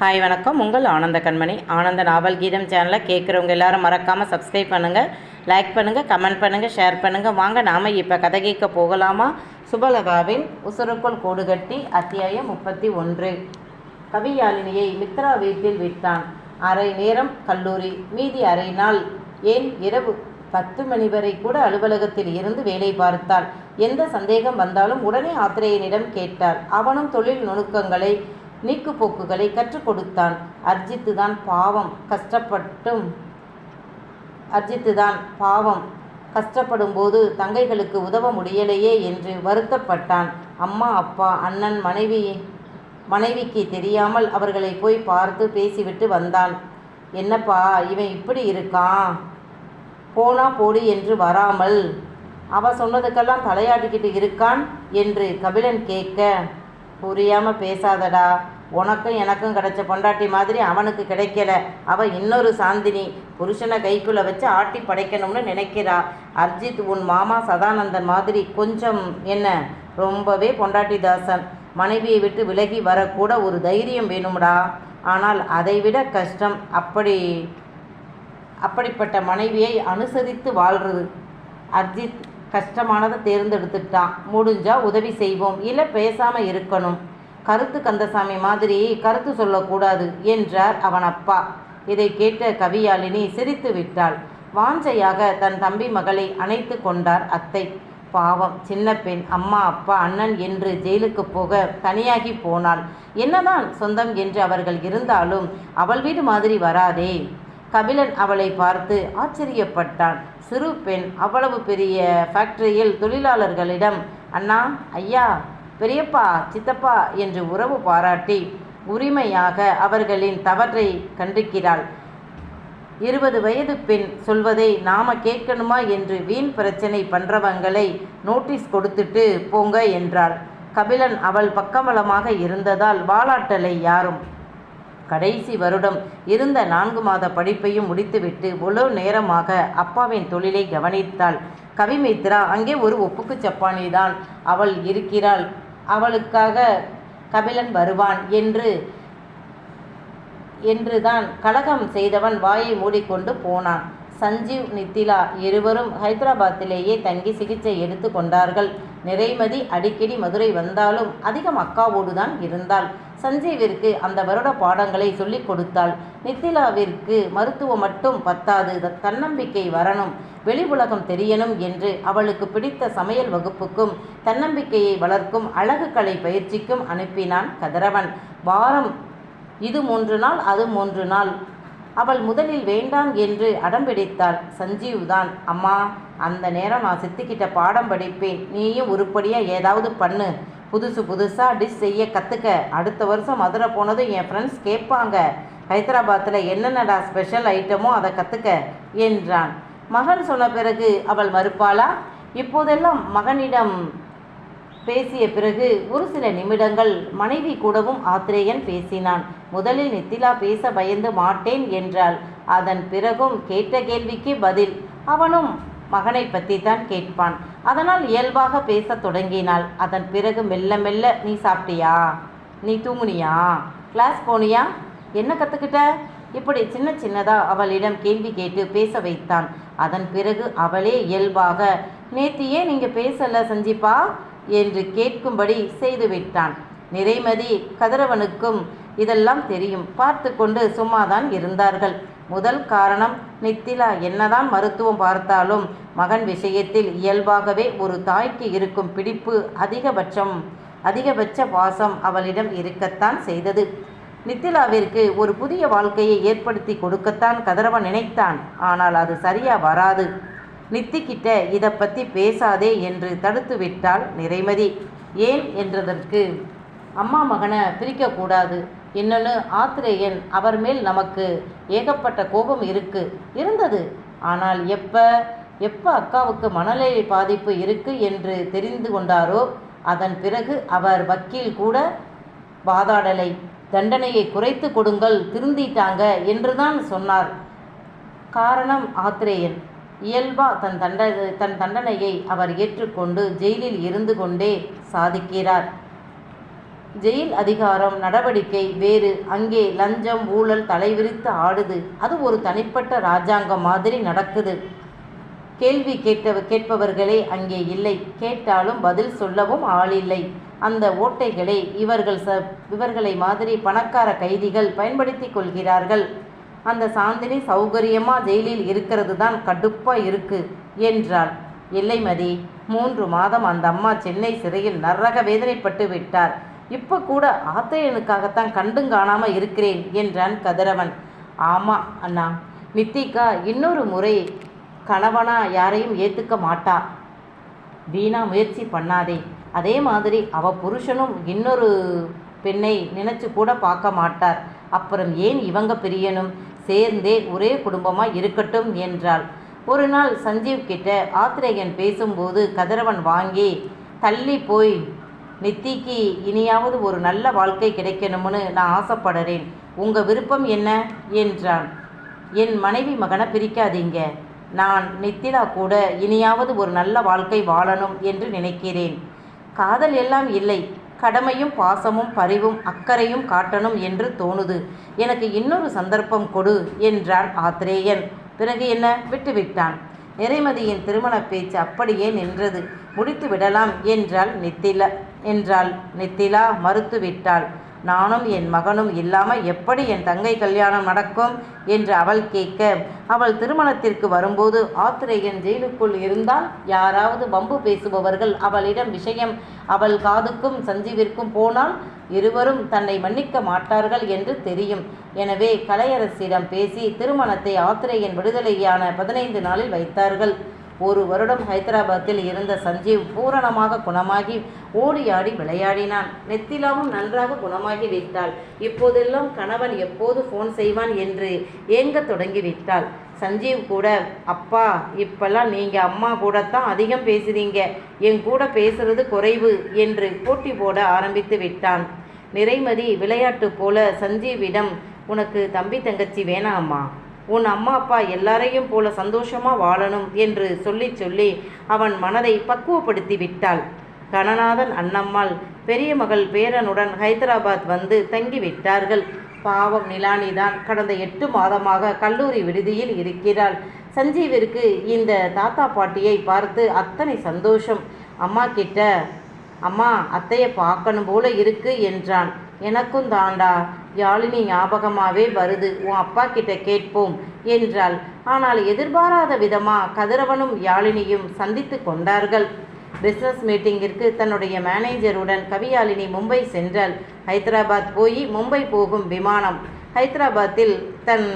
Hi வணக்கம். உங்கள் ஆனந்த கண்மணி. ஆனந்த நாவல் கீதம் சேனலை கேட்குறவங்க எல்லாரும் மறக்காமல் சப்ஸ்கிரைப் பண்ணுங்கள் லைக் பண்ணுங்கள் கமெண்ட் பண்ணுங்கள் ஷேர் பண்ணுங்கள் வாங்க நாம் இப்போ கதை கேட்க போகலாமா? சுபலதாவின் உசுருக்குள் கோடுகட்டி அத்தியாயம் முப்பத்தி ஒன்று. கவியாலினியை மித்ரா வீட்டில் விட்டான். அரை நேரம் கல்லூரி மீதி அரை நாள். ஏன் இரவு பத்து மணி வரை கூட அலுவலகத்தில் இருந்து வேலை பார்த்தாள். எந்த சந்தேகம் வந்தாலும் உடனே ஆத்திரேயனிடம் கேட்டார் அவனும் தொழில் நுணுக்கங்களை நீக்குப்போக்குகளை கற்றுக் கொடுத்தான். அர்ஜித்து தான் பாவம் கஷ்டப்பட்டும் அர்ஜித்து தான் பாவம் கஷ்டப்படும் போது தங்கைகளுக்கு உதவ முடியலையே என்று வருத்தப்பட்டான். அம்மா அப்பா அண்ணன் மனைவி மனைவிக்கு தெரியாமல் அவர்களை போய் பார்த்து பேசிவிட்டு வந்தான். என்னப்பா இவன் இப்படி இருக்கான்? போனா போடி என்று வராமல் அவ சொன்னதுக்கெல்லாம் தலையாட்டிக்கிட்டு இருக்கான்? என்று கபிலன் கேட்க புரியாம பேசாதடா. உனக்கும் எனக்கும் கிடைச்ச பொண்டாட்டி மாதிரி அவனுக்கு கிடைக்கல. அவ இன்னொரு சாந்தினி. புருஷனை கைக்குள்ள வச்சு ஆட்டி படைக்கணும்னு நினைக்கிறா. அர்ஜித் உன் மாமா சதானந்தன் மாதிரி கொஞ்சம் என்ன? ரொம்பவே பொண்டாட்டி தாசன். மனைவியை விட்டு விலகி வரக்கூட ஒரு தைரியம் வேணும்டா. ஆனால் அதைவிட கஷ்டம் அப்படி அப்படிப்பட்ட மனைவியை அனுசரித்து வாழ்றது. அர்ஜித் கஷ்டமானதை தேர்ந்தெடுத்துட்டான். முடிஞ்சா உதவி செய்வோம். இல்லை பேசாமல் இருக்கணும். கருத்து கந்தசாமி மாதிரி கருத்து சொல்லக்கூடாது என்றார் அவன் அப்பா இதை கேட்ட கவியாலினி சிரித்து விட்டாள். வாஞ்சையாக தன் தம்பி மகளை அணைத்து கொண்டார் அத்தை. பாவம் சின்ன பெண் அம்மா அப்பா அண்ணன் என்று ஜெயிலுக்கு போக தனியாகி போனாள். என்னதான் சொந்தம் என்று அவர்கள் இருந்தாலும் அவள் வீடு மாதிரி வராதே. கபிலன் அவளை பார்த்து ஆச்சரியப்பட்டான். சிறு பெண் அவ்வளவு பெரிய ஃபேக்டரியில் தொழிலாளர்களிடம் அண்ணா ஐயா பெரியப்பா சித்தப்பா என்று உறவு பாராட்டி உரிமையாக அவர்களின் தவற்றை கண்டிக்கிறாள். இருபது வயது பெண் சொல்வதை நாம கேட்கணுமா என்று வீண் பிரச்சனை பண்றவங்களை நோட்டீஸ் கொடுத்துட்டு போங்க என்றாள். கபிலன் அவள் பக்கபலமாக இருந்ததால் வாலாட்டலை யாரும் கடைசி வருடம் இருந்த நான்கு மாத படிப்பையும் முடித்துவிட்டு முழு நேரமாக அப்பாவின் தொழிலை கவனித்தாள். கவிமித்ரா அங்கே ஒரு ஒப்புக்கு சப்பானி தான் அவள் இருக்கிறாள். அவளுக்காக கபிலன் வருவான் என்று என்றுதான் கலகம் செய்தவன் வாயை மூடிக்கொண்டு போனான். சஞ்சீவ் நித்திலா இருவரும் ஹைதராபாத்திலேயே தங்கி சிகிச்சை எடுத்து கொண்டார்கள். நிறைமதி அடிக்கடி மதுரை வந்தாலும் அதிகம் அக்காவோடு தான் இருந்தாள். சஞ்சீவிற்கு அந்த வருட பாடங்களை சொல்லிக் கொடுத்தாள். நித்திலாவிற்கு மருத்துவம் மட்டும் பத்தாது தன்னம்பிக்கை வரணும். வெளி உலகம் தெரியணும் என்று அவளுக்கு பிடித்த சமையல் வகுப்புக்கும் தன்னம்பிக்கையை வளர்க்கும் அழகு கலை பயிற்சிக்கும் அனுப்பினான் கதிரவன். வாரம் இது மூன்று நாள் அது மூன்று நாள். அவள் முதலில் வேண்டாம் என்று அடம்பிடித்தாள் சஞ்சீவ்தான் அம்மா அந்த நேரம் நான் சித்திக்கிட்ட பாடம் படிப்பேன். நீயும் உருப்படியாக ஏதாவது பண்ணு. புதுசு புதுசாக டிஷ் செய்ய கற்றுக்க அடுத்த வருஷம் மதுரை போனதும் என் ஃப்ரெண்ட்ஸ் கேட்பாங்க. ஹைதராபாத்தில் என்னென்னடா ஸ்பெஷல் ஐட்டமோ அதை கற்றுக்க என்றான். மகன் சொன்ன பிறகு அவள் மறுப்பாளா இப்போதெல்லாம் மகனிடம் பேசிய பிறகு ஒரு சில நிமிடங்கள் மனைவி கூடவும் ஆத்திரேயன் பேசினான். முதலில் நித்திலா பேச பயந்து மாட்டேன் என்றாள். அதன் பிறகும் கேட்ட கேள்விக்கு பதில் அவனும் மகனை பற்றி தான் கேட்பான். அதனால் இயல்பாக பேசத் தொடங்கினாள். அதன் பிறகு மெல்ல மெல்ல நீ சாப்பிட்டியா? நீ தூங்குனியா? கிளாஸ் போனியா? என்ன கற்றுக்கிட்ட இப்படி சின்ன சின்னதாக அவளிடம் கேள்வி கேட்டு பேச வைத்தான். அதன் பிறகு அவளே இயல்பாக நேத்தியே நீங்கள் பேசல சஞ்சிப்பா? என்று கேட்கும்படி செய்துவிட்டான். நிறைமதி கதிரவனுக்கும் இதெல்லாம் தெரியும். பார்த்து கொண்டு சும்மாதான் இருந்தார்கள். முதல் காரணம் நித்திலா என்னதான் மருத்துவம் பார்த்தாலும் மகன் விஷயத்தில் இயல்பாகவே ஒரு தாய்க்கு இருக்கும் பிடிப்பு அதிகபட்சம் அதிகபட்ச பாசம் அவளிடம் இருக்கத்தான் செய்தது. நித்திலாவிற்கு ஒரு புதிய வாழ்க்கையை ஏற்படுத்தி கொடுக்கத்தான் கதிரவன் நினைத்தான். ஆனால் அது சரியா வராது. நித்திக்கிட்ட இதை பற்றி பேசாதே என்று தடுத்து விட்டாள் நிறைமதி. ஏன் என்றதற்கு அம்மா மகனை பிரிக்கக்கூடாது. இன்னொன்று ஆத்திரேயன் அவர் மேல் நமக்கு ஏகப்பட்ட கோபம் இருக்கு இருந்தது. ஆனால் எப்போ எப்போ அக்காவுக்கு மனநிலை பாதிப்பு இருக்கு என்று தெரிந்து கொண்டாரோ அதன் பிறகு அவர் வக்கீல் கூட வாதாடலை. தண்டனையை குறைத்து கொடுங்கள் திருந்திட்டாங்க என்றுதான் சொன்னார். காரணம் ஆத்திரேயன். இயல்பா தன் தண்ட தன் தண்டனையை அவர் ஏற்றுக்கொண்டு ஜெயிலில் இருந்து கொண்டே சாதிக்கிறார். ஜெயில் அதிகாரம் நடவடிக்கை வேறு. அங்கே லஞ்சம் ஊழல் தலைவிரித்து ஆடுது. அது ஒரு தனிப்பட்ட ராஜாங்கம் மாதிரி நடக்குது. கேள்வி கேட்ட கேட்பவர்களே அங்கே இல்லை. கேட்டாலும் பதில் சொல்லவும் ஆளில்லை. அந்த ஓட்டைகளை இவர்கள் ச இவர்களை மாதிரி பணக்கார கைதிகள் பயன்படுத்தி கொள்கிறார்கள். அந்த சாந்தினி சௌகரியமா ஜெயிலில் இருக்கிறது தான் கடுப்பா இருக்கு என்றாள். எல்லைமதி மூன்று மாதம் அந்த அம்மா சென்னை சிறையில் நரக வேதனைப்பட்டு விட்டார். இப்போ கூட ஆத்தையனுக்காகத்தான் கண்டும் காணாம இருக்கிறேன் என்றான் கதிரவன். ஆமா அண்ணா நித்திகா இன்னொரு முறை கணவனா யாரையும் ஏத்துக்க மாட்டா. வீணா முயற்சி பண்ணாதே. அதே மாதிரி அவ புருஷனும் இன்னொரு பெண்ணை நினைச்சு கூட பார்க்க மாட்டார். அப்புறம் ஏன் இவங்க பிரியனும் சேர்ந்தே ஒரே குடும்பமாக இருக்கட்டும் என்றாள். ஒரு நாள் சஞ்சீவ் கிட்ட ஆத்திரேயன் பேசும்போது கதிரவன் வாங்கி தள்ளி போய் நித்திக்கு இனியாவது ஒரு நல்ல வாழ்க்கை கிடைக்கணும்னு நான் ஆசைப்படுறேன். உங்கள் விருப்பம் என்ன? என்றான். என் மனைவி மகனை பிரிக்காதீங்க. நான் நித்திலா கூட இனியாவது ஒரு நல்ல வாழ்க்கை வாழணும் என்று நினைக்கிறேன். காதல் எல்லாம் இல்லை. கடமையும் பாசமும் பரிவும் அக்கறையும் காட்டணும் என்று தோணுது. எனக்கு இன்னொரு சந்தர்ப்பம் கொடு என்றான் ஆத்ரேயன் பிறகு என்ன? விட்டுவிட்டான். நிறைமதியின் திருமண பேச்சு அப்படியே நின்றது. முடித்து விடலாம் என்றாள் நித்திலா என்றாள் நித்திலா மறுத்துவிட்டாள். நானும் என் மகனும் இல்லாமல் எப்படி என் தங்கை கல்யாணம் நடக்கும் என்று அவள் கேட்க அவள் திருமணத்திற்கு வரும்போது ஆத்திரேயன் ஜெயிலுக்குள் இருந்தால் யாராவது வம்பு பேசுபவர்கள் அவளிடம் விஷயம் அவள் காதுக்கும் சஞ்சீவிற்கும் போனால் இருவரும் தன்னை மன்னிக்க மாட்டார்கள் என்று தெரியும். எனவே கலையரசிடம் பேசி திருமணத்தை ஆத்திரேயன் விடுதலையான பதினைந்து நாளில் வைத்தார்கள். ஒரு வருடம் ஹைதராபாத்தில் இருந்த சஞ்சீவ் பூரணமாக குணமாகி ஓடி ஆடி விளையாடினான். நெத்திலாவும் நன்றாக குணமாகி விட்டாள். இப்போதெல்லாம் கணவன் எப்போது ஃபோன் செய்வான் என்று ஏங்க தொடங்கி விட்டாள் சஞ்சீவ் கூட அப்பா இப்பெல்லாம் நீங்கள் அம்மா கூடத்தான் அதிகம் பேசுறீங்க. என் கூட பேசுறது குறைவு என்று போட்டி போட ஆரம்பித்து விட்டான். நிறைமதி விளையாட்டு போல சஞ்சீவிடம் உனக்கு தம்பி தங்கச்சி வேணாமா? உன் அம்மா அப்பா எல்லாரையும் போல சந்தோஷமா வாழணும் என்று சொல்லி சொல்லி அவன் மனதை பக்குவப்படுத்தி விட்டாள். கணநாதன் அண்ணம்மாள் பெரிய மகள் பேரனுடன் ஹைதராபாத் வந்து தங்கி விட்டார்கள் பாவம் நிலானிதான் கடந்த எட்டு மாதமாக கல்லூரி விடுதியில் இருக்கிறாள். சஞ்சீவிற்கு இந்த தாத்தா பாட்டியை பார்த்து அத்தனை சந்தோஷம். அம்மா கிட்ட அம்மா அத்தையை பார்க்கணும் போல இருக்கு என்றான். எனக்கும் தாண்டா யாழினி ஞாபகமாகவே வருது உன் அப்பா கிட்ட கேட்போம் என்றாள். ஆனால் எதிர்பாராத விதமா கதிரவனும் யாழினியும் சந்தித்து கொண்டார்கள். பிஸ்னஸ் மீட்டிங்கிற்கு தன்னுடைய மேனேஜருடன் கவியாலினி மும்பை சென்றாள். ஹைதராபாத் போய் மும்பை போகும் விமானம். ஹைதராபாத்தில் தன்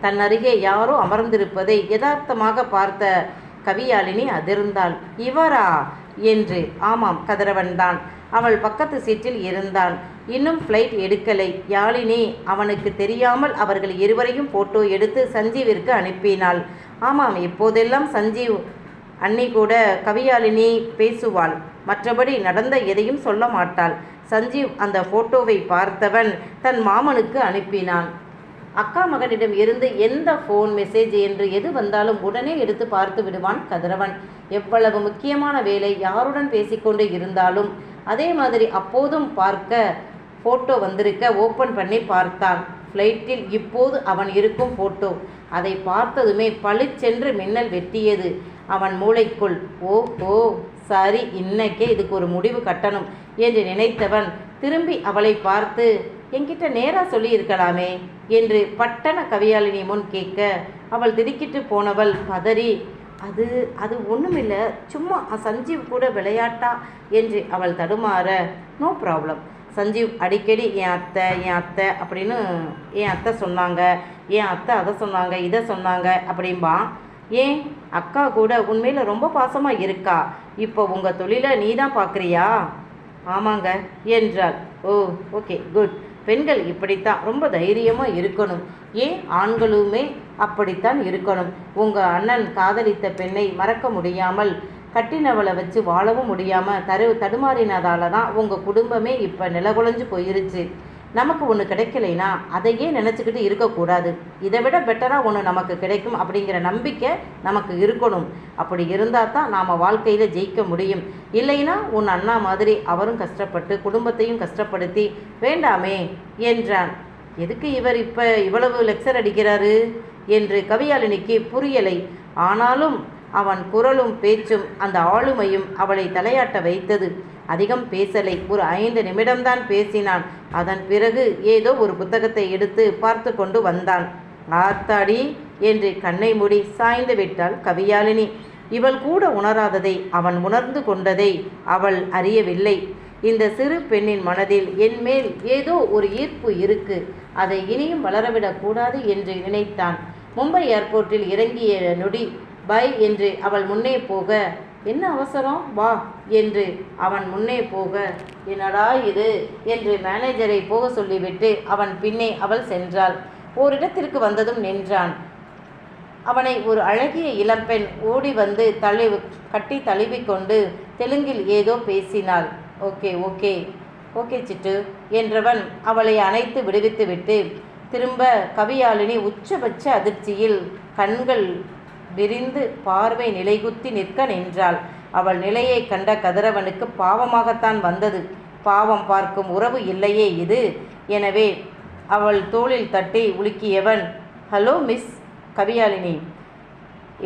தன் அருகே யாரோ அமர்ந்திருப்பதை யதார்த்தமாக பார்த்த கவியாலினி அதிர்ந்தாள். இவரா? என்று. ஆமாம் கதிரவன்தான். அவள் பக்கத்து சீட்டில் இருந்தான். இன்னும் ஃப்ளைட் எடுக்கலை. யாழினி அவனுக்கு தெரியாமல் அவர்கள் இருவரையும் போட்டோ எடுத்து சஞ்சீவிற்கு அனுப்பினாள். ஆமாம் இப்போதெல்லாம் சஞ்சீவ் அன்னி கூட கவியாலினி பேசுவாள் மற்றபடி நடந்த எதையும் சொல்ல மாட்டாள். சஞ்சீவ் அந்த போட்டோவை பார்த்தவன் தன் மாமனுக்கு அனுப்பினான். அக்கா மகனிடம் இருந்து எந்த ஃபோன் மெசேஜ் என்று எது வந்தாலும் உடனே எடுத்து பார்த்து விடுவான் கதிரவன். எவ்வளவு முக்கியமான வேலை யாருடன் பேசிக்கொண்டு இருந்தாலும் அதே மாதிரி அப்போதும் பார்க்க ஃபோட்டோ வந்திருக்க ஓப்பன் பண்ணி பார்த்தான். ஃப்ளைட்டில் இப்போது அவன் இருக்கும் ஃபோட்டோ அதை பார்த்ததுமே பளிச்சென்று மின்னல் வெட்டியது. அவன் மூளைக்குள் ஓ ஓ சரி இன்னைக்கே இதுக்கு ஒரு முடிவு கட்டணும் என்று நினைத்தவன் திரும்பி அவளை பார்த்து என்கிட்ட நேராக சொல்லியிருக்கலாமே. என்று பட்டண கவியாளினி முன் கேட்க அவள் திடுக்கிட்டு போனவள் பதறி அது அது ஒன்றுமில்லை சும்மா சஞ்சீவ் கூட விளையாட்டா? என்று அவள் தடுமாற நோ ப்ராப்ளம் சஞ்சீவ் அடிக்கடி என் அத்தை என் அத்தை அப்படின்னு என் அத்தை சொன்னாங்க. என் அத்தை அதை சொன்னாங்க இதை சொன்னாங்க அப்படிம்பான் ஏன்? அக்கா கூட உண்மையில் ரொம்ப பாசமாக இருக்கா? இப்போ உங்கள் தொழிலை நீ தான் பார்க்குறியா ஆமாங்க என்றாள். Oh okay good. பெண்கள் இப்படித்தான் ரொம்ப தைரியமாக இருக்கணும். ஏன்? ஆண்களுமே அப்படித்தான் இருக்கணும். உங்கள் அண்ணன் காதலித்த பெண்ணை மறக்க முடியாமல் கட்டினவளை வச்சு வாழவும் முடியாமல் தரு தடுமாறினதால தான் உங்கள் குடும்பமே இப்போ நிலகுலைஞ்சு போயிருச்சு. நமக்கு ஒன்று கிடைக்கலைனா அதையே நினச்சிக்கிட்டு இருக்கக்கூடாது. இதை விட பெட்டராக ஒன்று நமக்கு கிடைக்கும் அப்படிங்கிற நம்பிக்கை நமக்கு இருக்கணும். அப்படி இருந்தால் தான் நாம் வாழ்க்கையில் ஜெயிக்க முடியும். இல்லைன்னா உன் அண்ணா மாதிரி அவரும் கஷ்டப்பட்டு குடும்பத்தையும் கஷ்டப்படுத்தி வேண்டாமே என்றான். எதுக்கு இவர் இப்போ இவ்வளவு லெக்சர் அடிக்கிறாரு என்று கவியாளினிக்கு புரியலை. ஆனாலும் அவன் குரலும் பேச்சும் அந்த ஆளுமையும் அவளை தலையாட்ட வைத்தது. அதிகம் பேசலை. ஒரு ஐந்து நிமிடம்தான் பேசினான். அதன் பிறகு ஏதோ ஒரு புத்தகத்தை எடுத்து பார்த்து கொண்டு வந்தான். ஆத்தாடி என்று கண்ணை மூடி சாய்ந்து விட்டாள் கவியாளினி இவள் கூட உணராததை அவன் உணர்ந்து கொண்டதை அவள் அறியவில்லை. இந்த சிறு பெண்ணின் மனதில் என் மேல் ஏதோ ஒரு ஈர்ப்பு இருக்கு. அதை இனியும் வளரவிடக்கூடாது என்று நினைத்தான். மும்பை ஏர்போர்ட்டில் இறங்கிய நொடி பை என்று அவள் முன்னே போக என்ன அவசரம்? வா என்று அவன் முன்னே போக. என்னடா இது? என்று மேனேஜரை போக சொல்லிவிட்டு அவன் பின்னே அவள் சென்றாள். ஓரிடத்திற்கு வந்ததும் நின்றான். அவனை ஒரு அழகிய இளம்பெண் ஓடி வந்து தழுவி கட்டி தழுவிக்கொண்டு தெலுங்கில் ஏதோ பேசினாள். ஓகே ஓகே ஓகே சிட்டு என்றவன் அவளை அணைத்து விடுவித்துவிட்டு திரும்ப கவியாளினி உச்சபட்ச அதிர்ச்சியில் கண்கள் விரிந்து பார்வை நிலைகுத்தி நிற்க நின்றாள். அவள் நிலையை கண்ட கதிரவனுக்கு பாவமாகத்தான் வந்தது. பாவம் பார்க்கும் உறவு இல்லையே இது. எனவே அவள் தோளில் தட்டி உலுக்கியவன் ஹலோ மிஸ் கவியாளினி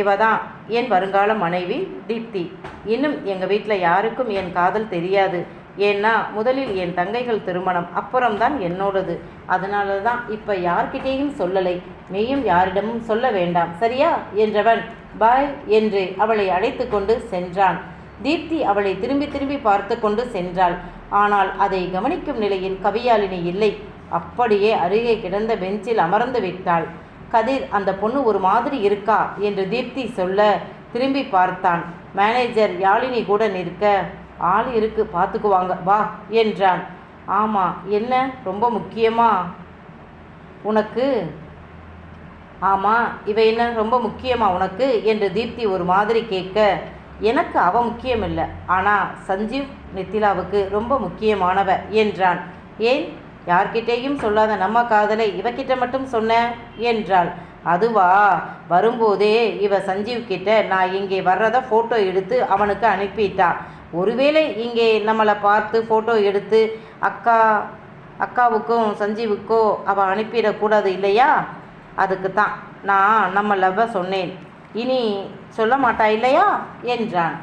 இவதான் என் வருங்கால மனைவி தீப்தி. இன்னும் எங்கள் வீட்டில் யாருக்கும் என் காதல் தெரியாது. ஏன்னா முதலில் என் தங்கைகள் திருமணம் அப்புறம்தான் என்னோடது. அதனால தான் இப்போ யார்கிட்டேயும் சொல்லலை. நீயும் யாரிடமும் சொல்ல வேண்டாம் சரியா? என்றவன் பாய் என்று அவளை அழைத்து கொண்டு சென்றான். தீப்தி அவளை திரும்பி திரும்பி பார்த்து கொண்டு சென்றாள். ஆனால் அதை கவனிக்கும் நிலையில் கவியாளினி இல்லை. அப்படியே அருகே கிடந்த பெஞ்சில் அமர்ந்து விட்டாள். கதிர் அந்த பொண்ணு ஒரு மாதிரி இருக்கா? என்று தீப்தி சொல்ல திரும்பி பார்த்தான். மேனேஜர் யாழினி கூட நிற்க ஆள் இருக்கு பார்த்துக்குவாங்க வா என்றான். ஆமாம் என்ன? ரொம்ப முக்கியமா? உனக்கு? ஆமாம் இவ என்ன? ரொம்ப முக்கியமா உனக்கு? என்று தீப்தி ஒரு மாதிரி கேட்க எனக்கு அவ முக்கியம் இல்லை ஆனால் சஞ்சீவ் நித்திலாவுக்கு ரொம்ப முக்கியமானவ என்றான். ஏன்? யார்கிட்டேயும் சொல்லாத நம்ம காதலை இவகிட்ட மட்டும் சொன்ன என்றாள். அதுவா? வரும்போதே இவ சஞ்சீவ் கிட்ட நான் இங்கே வர்றத ஃபோட்டோ எடுத்து அவனுக்கு அனுப்பிட்டா. ஒருவேளை இங்கே நம்மளை பார்த்து ஃபோட்டோ எடுத்து அக்கா அக்காவுக்கும் சஞ்சீவுக்கோ அவள் அனுப்பிடக்கூடாது இல்லையா? அதுக்கு தான் நான் நம்ம லவ்வை சொன்னேன். இனி சொல்ல மாட்டா இல்லையா? என்றான்.